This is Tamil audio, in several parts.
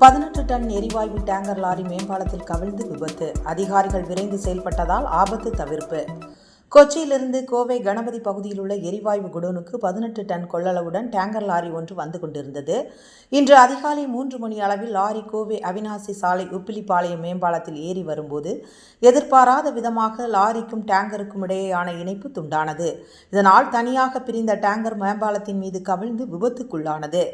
பதினெட்டு டன் எரிவாயு டேங்கர் லாரி மேம்பாலத்தில் கவிழ்ந்து விபத்து. அதிகாரிகள் விரைந்து செயல்பட்டதால் ஆபத்து தவிர்ப்பு. கொச்சியிலிருந்து கோவை கணபதி பகுதியில் உள்ள எரிவாயு குடோனுக்கு பதினெட்டு டன் கொள்ளளவுடன் டேங்கர் லாரி ஒன்று வந்து கொண்டிருந்தது. இன்று அதிகாலை மூன்று மணி அளவில் லாரி கோவை அவினாசி சாலை உப்பிலிப்பாளையம் மேம்பாலத்தில் ஏறி வரும்போது எதிர்பாராத விதமாக லாரிக்கும் டேங்கருக்கும் இடையேயான இணைப்பு துண்டானது. இதனால் தனியாக பிரிந்த டேங்கர் மேம்பாலத்தின் மீது கவிழ்ந்து விபத்துக்குள்ளானது.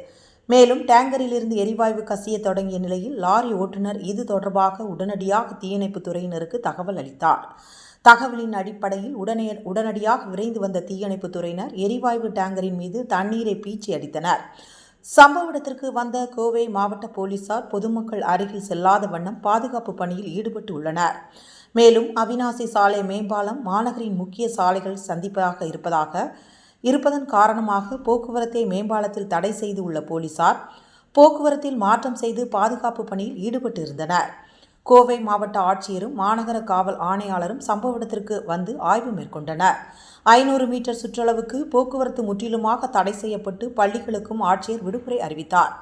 மேலும் டேங்கரிலிருந்து எரிவாயு கசிய தொடங்கிய நிலையில் லாரி ஓட்டுநர் இது தொடர்பாக உடனடியாக தீயணைப்புத் துறையினருக்கு தகவல் அளித்தார். தகவலின் அடிப்படையில் உடனே உடனடியாக விரைந்து வந்த தீயணைப்புத் துறையினர் எரிவாயு டேங்கரின் மீது தண்ணீரை பீச்சி அடித்தனர். சம்பவ இடத்திற்கு வந்த கோவை மாவட்ட போலீசார் பொதுமக்கள் அருகில் செல்லாத வண்ணம் பாதுகாப்பு பணியில் ஈடுபட்டு உள்ளனர். மேலும் அவினாசி சாலை மேம்பாலம் மாநகரின் முக்கிய சாலைகள் சந்திப்பாக இருப்பதாக இருப்பதன் காரணமாக போக்குவரத்தை மேம்பாலத்தில் தடை செய்து உள்ள போலீசார் போக்குவரத்தில் மாற்றம் செய்து பாதுகாப்பு பணியில் ஈடுபட்டிருந்தனர் கோவை மாவட்ட ஆட்சியரும் மாநகர காவல் ஆணையாளரும் சம்பவ இடத்திற்கு வந்து ஆய்வு மேற்கொண்டனர். ஐநூறு மீட்டர் சுற்றளவுக்கு போக்குவரத்து முற்றிலுமாக தடை செய்யப்பட்டு பள்ளிகளுக்கும் ஆட்சியர் விடுமுறை அறிவித்தார்.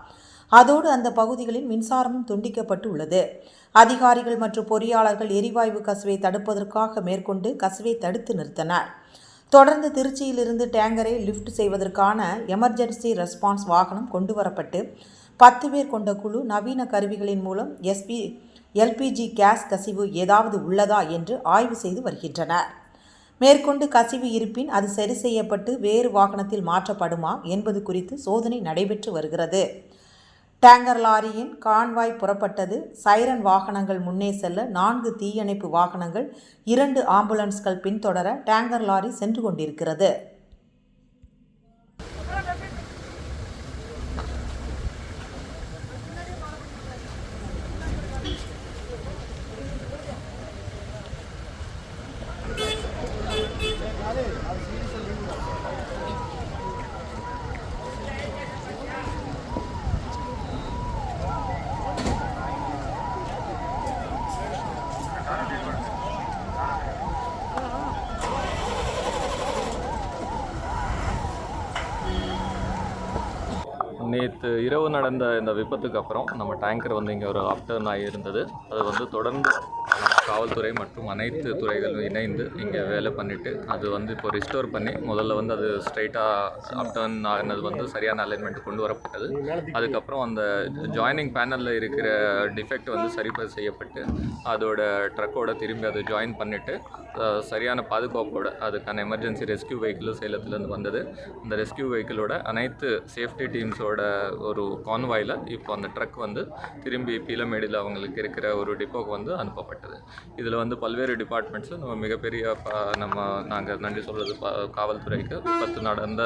அதோடு அந்த பகுதிகளில் மின்சாரமும் துண்டிக்கப்பட்டு உள்ளது. அதிகாரிகள் மற்றும் பொறியாளர்கள் எரிவாயு கசிவை தடுப்பதற்காக மேற்கொண்டு கசிவை தடுத்து நிறுத்தினர். தொடர்ந்து திருச்சியிலிருந்து டேங்கரை லிஃப்ட் செய்வதற்கான எமர்ஜென்சி ரெஸ்பான்ஸ் வாகனம் கொண்டு வரப்பட்டு பத்து பேர் கொண்ட குழு நவீன கருவிகளின் மூலம் எஸ்பி எல்பிஜி கேஸ் கசிவு ஏதாவது உள்ளதா என்று ஆய்வு செய்து வருகின்றனர். மேற்கொண்டு கசிவு இருப்பின் அது சரி செய்யப்பட்டு வேறு வாகனத்தில் மாற்றப்படுமா என்பது குறித்து சோதனை நடைபெற்று வருகிறது. டேங்கர் லாரியின் கான்வாய் புறப்பட்டது. சைரன் வாகனங்கள் முன்னே செல்ல நான்கு தீயணைப்பு வாகனங்கள் இரண்டு ஆம்புலன்ஸ்கள் பின்தொடர டேங்கர் லாரி சென்று கொண்டிருக்கிறது. நேற்று இரவு நடந்த இந்த விபத்துக்கு அப்புறம் நம்ம டேங்கர் வந்து இங்கே ஒரு அப்டர்ன் ஆகியிருந்தது. அது வந்து தொடர்ந்து காவல்துறை மற்றும் அனைத்து துறைகளும் இணைந்து இங்கே வேலை பண்ணிவிட்டு அது வந்து இப்போ ரிஸ்டோர் பண்ணி முதல்ல வந்து அது ஸ்ட்ரைட்டாக அப்டர்ன் ஆகினது வந்து சரியான அலைன்மெண்ட் கொண்டு வரப்பட்டது. அதுக்கப்புறம் அந்த ஜாயினிங் பேனலில் இருக்கிற டிஃபெக்ட் வந்து சரி செய்யப்பட்டு அதோட ட்ரக்கோட திரும்பி அதை ஜாயின் பண்ணிவிட்டு சரியான பாதுகாப்போட அதுக்கான எமர்ஜென்சி ரெஸ்கியூ வெஹிக்கிளும் சேலத்துலேருந்து வந்தது. அந்த ரெஸ்கியூ வெஹிக்கிளோட அனைத்து சேஃப்டி டீம்ஸோட ஒரு கான்வாயில் இப்போ அந்த ட்ரக் வந்து திரும்பி பீலமேடியில் அவங்களுக்கு இருக்கிற ஒரு டிப்போக்கு வந்து அனுப்பப்பட்டது. இதில் வந்து பல்வேறு டிபார்ட்மெண்ட்ஸு நம்ம மிகப்பெரிய நம்ம நாங்கள் நன்றி சொல்கிறது காவல்துறைக்கு. விபத்து நடந்த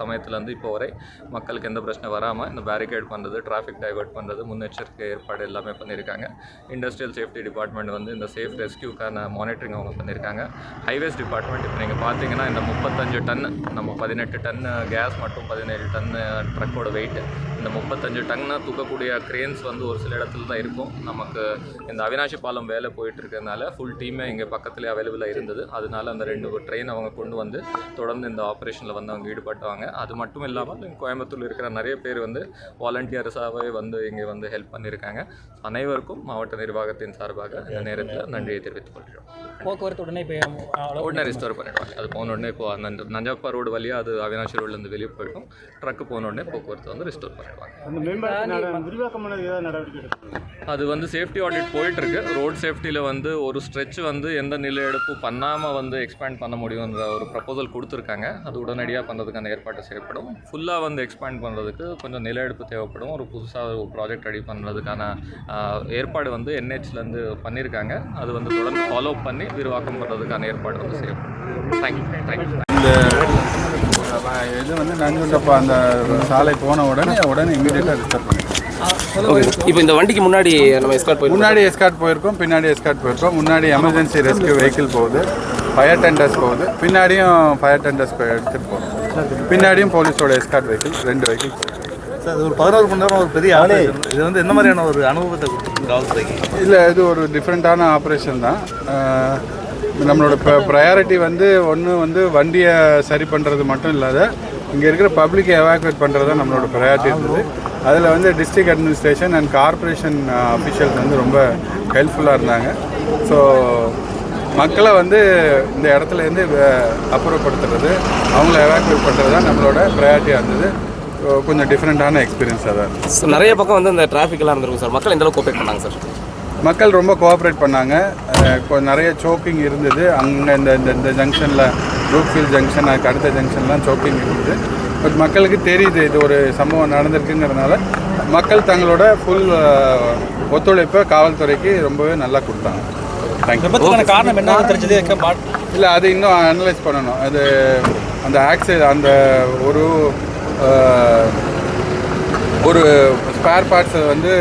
சமயத்துலேருந்து இப்போ வரை மக்களுக்கு எந்த பிரச்சனை வராமல் இந்த பேரிகேட் பண்ணுறது டிராஃபிக் டைவர்ட் பண்ணுறது முன்னெச்சரிக்கை ஏற்பாடு எல்லாமே பண்ணியிருக்காங்க. இண்டஸ்ட்ரியல் சேஃப்டி டிபார்ட்மெண்ட் வந்து இந்த சேஃப் ரெஸ்கியூக்கான மானிட்டரிங் அவங்க பண்ணியிருக்காங்க. ஹைவேஸ் டிபார்ட்மெண்ட் இப்போ நீங்கள் பார்த்தீங்கன்னா இந்த முப்பத்தஞ்சு டன் நம்ம பதினெட்டு டன்னு கேஸ் மற்றும் பதினேழு டன்னு ட்ரக்கோட வெயிட் இந்த முப்பத்தஞ்சு டன்னு தூக்கக்கூடிய கிரேன்ஸ் வந்து ஒரு சில இடத்துல தான் இருக்கும். நமக்கு இந்த அவினாஷி பாலம் வேலை போயிட்டு இருக்கிறதுனால ஃபுல் டீமே இங்கே பக்கத்துலேயே அவைலபிளாக இருந்தது. அதனால அந்த ரெண்டு ட்ரெயின் அவங்க கொண்டு வந்து தொடர்ந்து இந்த ஆப்ரேஷனில் வந்து அவங்க ஈடுபட்டாங்க அது மட்டும் இல்லாமல் கோயம்புத்தூர் இருக்கிற நிறைய பேர் வந்து வாலண்டியர்ஸாகவே வந்து இங்கே வந்து ஹெல்ப் பண்ணியிருக்காங்க. அனைவருக்கும் மாவட்ட நிர்வாகத்தின் சார்பாக இந்த நேரத்தில் நன்றியை தெரிவித்துக் கொள்கிறோம். போக்குவரத்து உடனே இப்போ உடனே ரிஸ்டோர் பண்ணிடுவாங்க. அது போன உடனே இப்போ அந்த நஞ்சாப்பா ரோடு வழியாக அது அவினாஷி ரோட்லேருந்து வெளியே போயிடும். ட்ரக்கு போன உடனே போக்குவரத்து வந்து ரிஸ்டோர் பண்ணிடுவாங்க. அது வந்து சேஃப்டி ஆடிட் போயிட்டு இருக்கு ரோட் சேஃப்டியில் வந்து ஒரு ஸ்ட்ரெச் வந்து எந்த நில எடுப்பு பண்ணாமல் வந்து எக்ஸ்பேண்ட் பண்ண முடியுன்ற ஒரு ப்ரப்போசல் கொடுத்துருக்காங்க. அது உடனடியாக பண்ணுறதுக்கான ஏற்பாடு செய்யப்படும். ஃபுல்லாக வந்து எக்ஸ்பேண்ட் பண்ணுறதுக்கு கொஞ்சம் நில எடுப்பு தேவைப்படும். ஒரு புதுசாக ஒரு ப்ராஜெக்ட் ரெடி பண்ணுறதுக்கான ஏற்பாடு வந்து என்ஹெச்லேருந்து பண்ணியிருக்காங்க அது வந்து தொடர்ந்து ஃபாலோ பண்ணி விரிவாக்கம் பண்ணுறதுக்கான ஏற்பாடு வந்து செய்யப்படும். தேங்க்யூ தேங்க்யூ இந்த இது வந்து நஞ்சுண்டப்பா அந்த சாலை போன உடனே உடனே இமீடியட்டாக ரிஸ்டார்ட் பண்ணிடுவோம் இப்போ இந்த வண்டிக்கு முன்னாடி நம்ம எஸ்கார்ட் போயிருக்கோம். முன்னாடி எஸ்கார்ட் போயிருக்கோம் பின்னாடி எஸ்கார்ட் போயிருக்கோம். முன்னாடி எமர்ஜென்சி ரெஸ்கியூ வெஹிக்கிள் போகுது ஃபயர் டெண்டர்ஸ் போகுது பின்னாடியும் ஃபயர் டெண்டர்ஸ் எடுத்துகிட்டு போகிறோம் பின்னாடியும் போலீஸோட எஸ்கார்ட் வெஹிக்கிள் ரெண்டு வெஹிக்கிள் சார் இது ஒரு பதினாறு மணி நேரம் ஒரு பெரிய ஆபரேஷன் இது வந்து என்ன மாதிரியான ஒரு அனுபவத்தை கொடுத்துருக்கு காவல்துறைக்கு இல்லை இது ஒரு டிஃப்ரெண்ட்டான ஆப்ரேஷன் தான். நம்மளோட இப்போ ப்ரையாரிட்டி வந்து ஒன்று வந்து வண்டியை சரி பண்ணுறது மட்டும் இல்லாத இங்கே இருக்கிற பப்ளிக்கை எவாக்குவேட் பண்ணுறது தான் நம்மளோட ப்ரையாரிட்டி இருந்தது அதில் வந்து district administration and corporation officials வந்து ரொம்ப ஹெல்ப்ஃபுல்லாக இருந்தாங்க. ஸோ மக்களை வந்து இந்த இடத்துல இருந்து வ- அப்புறப்படுத்துறது அவங்கள எவாக்குவேட் பண்ணுறது தான் நம்மளோட ப்ரையாரிட்டியாக இருந்தது. கொஞ்சம் டிஃப்ரெண்ட்டான எக்ஸ்பீரியன்ஸாக தான். ஸோ நிறைய பக்கம் வந்து இந்த டிராஃபிக்லாம் இருந்திருக்கும் சார் மக்கள் எந்தளவுக்கு கோஆப்ரேட் பண்ணாங்க சார் மக்கள் ரொம்ப கோஆப்ரேட் பண்ணாங்க. நிறைய சோக்கிங் இருந்தது. அங்கே இந்த இந்த இந்த ஜங்ஷனில் ப்ரூக்ஃபீல்ட் ஜங்ஷன் அதுக்கு அடுத்த ஜங்ஷன்லாம் சோக்கிங் இருந்தது. பட் மக்களுக்கு தெரியுது இது ஒரு சம்பவம் நடந்திருக்குங்கிறதுனால மக்கள் தங்களோட ஃபுல் ஒத்துழைப்பை காவல்துறைக்கு ரொம்பவே நல்லா கொடுத்தாங்க. தேங்க்யூ காரணம் என்னன்னு தெரிஞ்சது இல்லை அது இன்னும் அனலைஸ் பண்ணணும். அது அந்த ஆக்சிடென்ட் அந்த ஒரு ஒரு ஸ்பேர் பார்ட்ஸை வந்து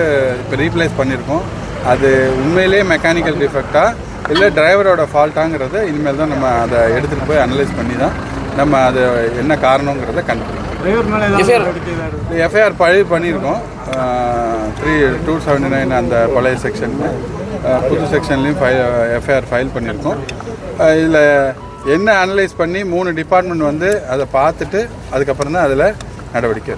இப்போ ரீப்ளேஸ் பண்ணியிருக்கோம் அது உண்மையிலேயே மெக்கானிக்கல் டிஃபெக்டா இல்லை டிரைவரோட ஃபால்ட்டாங்கிறத இனிமேல் தான் நம்ம அதை எடுத்துகிட்டு போய் அனலைஸ் பண்ணி தான் நம்ம அது என்ன காரணங்கிறத கண்டுபிடிக்கணும். எஃப்ஐஆர் பழைய பண்ணியிருக்கோம். த்ரீ டூ செவன்டி நைன் அந்த பழைய செக்ஷனில் புது செக்ஷன்லேயும் ஃபைல் எஃப்ஐஆர் ஃபைல் பண்ணியிருக்கோம். இதில் என்ன அனலைஸ் பண்ணி மூணு டிபார்ட்மெண்ட் வந்து அதை பார்த்துட்டு அதுக்கப்புறம் தான் அதில் நடவடிக்கை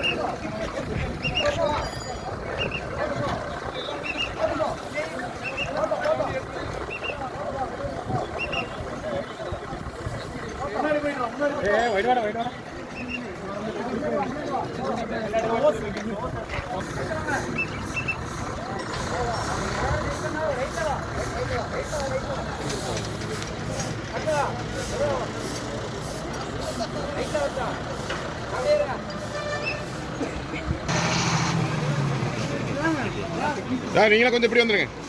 நீங்களும் கொஞ்சம் இப்படி வந்துருங்க.